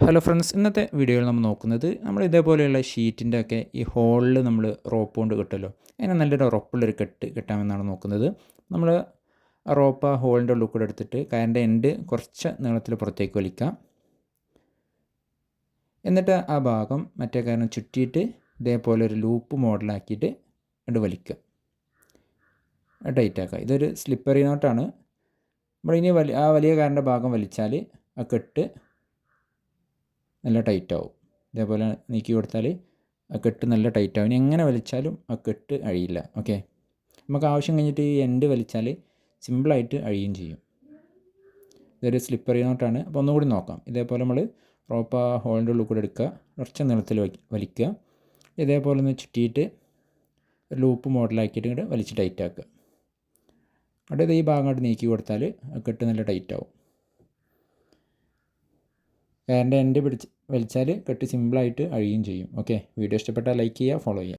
Hello friends ഇന്നത്തെ വീഡിയോയിൽ നമ്മൾ നോക്കുന്നത് നമ്മൾ ഇതേപോലെയുള്ള ഷീറ്റിന്റെ ഒക്കെ ഈ ഹോളിൽ നമ്മൾ റോപ്പ് കൊണ്ട് കിട്ടുമല്ലോ. അതിനെ നല്ലൊരു ഉറപ്പുള്ളൊരു കെട്ട് കിട്ടാമെന്നാണ് നോക്കുന്നത്. നമ്മൾ റോപ്പ് ആ ഹോളിന്റെ ഉള്ളിൽ കൂടെ എടുത്തിട്ട് കയറിന്റെ എൻഡ് കുറച്ച് നീളത്തിൽ പുറത്തേക്ക് വലിക്കാം. എന്നിട്ട് ആ ഭാഗം മറ്റേ കാരണം ചുറ്റിയിട്ട് ഇതേപോലെ ഒരു ലൂപ്പ് മോഡലാക്കിയിട്ട് അത് വലിക്കുക ടൈറ്റാക്കുക ഇതൊരു സ്ലിപ്പറി നോട്ടാണ് നമ്മൾ ഇനി വലി ആ വലിയ കാരന്റെ ഭാഗം വലിച്ചാൽ ആ കെട്ട് നല്ല ടൈറ്റ് ആവും ഇതേപോലെ നീക്കി കൊടുത്താൽ ആ കെട്ട് നല്ല ടൈറ്റ് ആവും എങ്ങനെ വലിച്ചാലും ആ കെട്ട് അഴിയില്ല. ഓക്കെ? നമുക്ക് ആവശ്യം കഴിഞ്ഞിട്ട് ഈ എൻഡ് വലിച്ചാൽ സിമ്പിളായിട്ട് അഴിയും ചെയ്യും. ഇതൊരു സ്ലിപ്പറി നോട്ടാണ് അപ്പോൾ ഒന്നുകൂടി നോക്കാം. ഇതേപോലെ നമ്മൾ റോപ്പ് ആ ഹോളിന്റെ ഉള്ളിൽ കൂടെ എടുക്കുക. കുറച്ച് നീളത്തിൽ വലിക്കുക. ഇതേപോലെ ഒന്ന് ചുറ്റിയിട്ട് ലൂപ്പ് മോഡലാക്കിയിട്ട് ഇങ്ങോട്ട് വലിച്ച് ടൈറ്റ് ആക്കുക. അവിടെ ഈ ഭാഗം അങ്ങോട്ട് നീക്കി കൊടുത്താൽ കെട്ട് നല്ല ടൈറ്റ് ആവും. കയറിന്റെ എന്റെ പിടിച്ച് വലിച്ചാൽ കെട്ട് സിമ്പിളായിട്ട് അഴിയുകയും ചെയ്യും. ഓക്കെ? വീഡിയോ ഇഷ്ടപ്പെട്ടാൽ ലൈക്ക് ചെയ്യുക ഫോളോ ചെയ്യുക.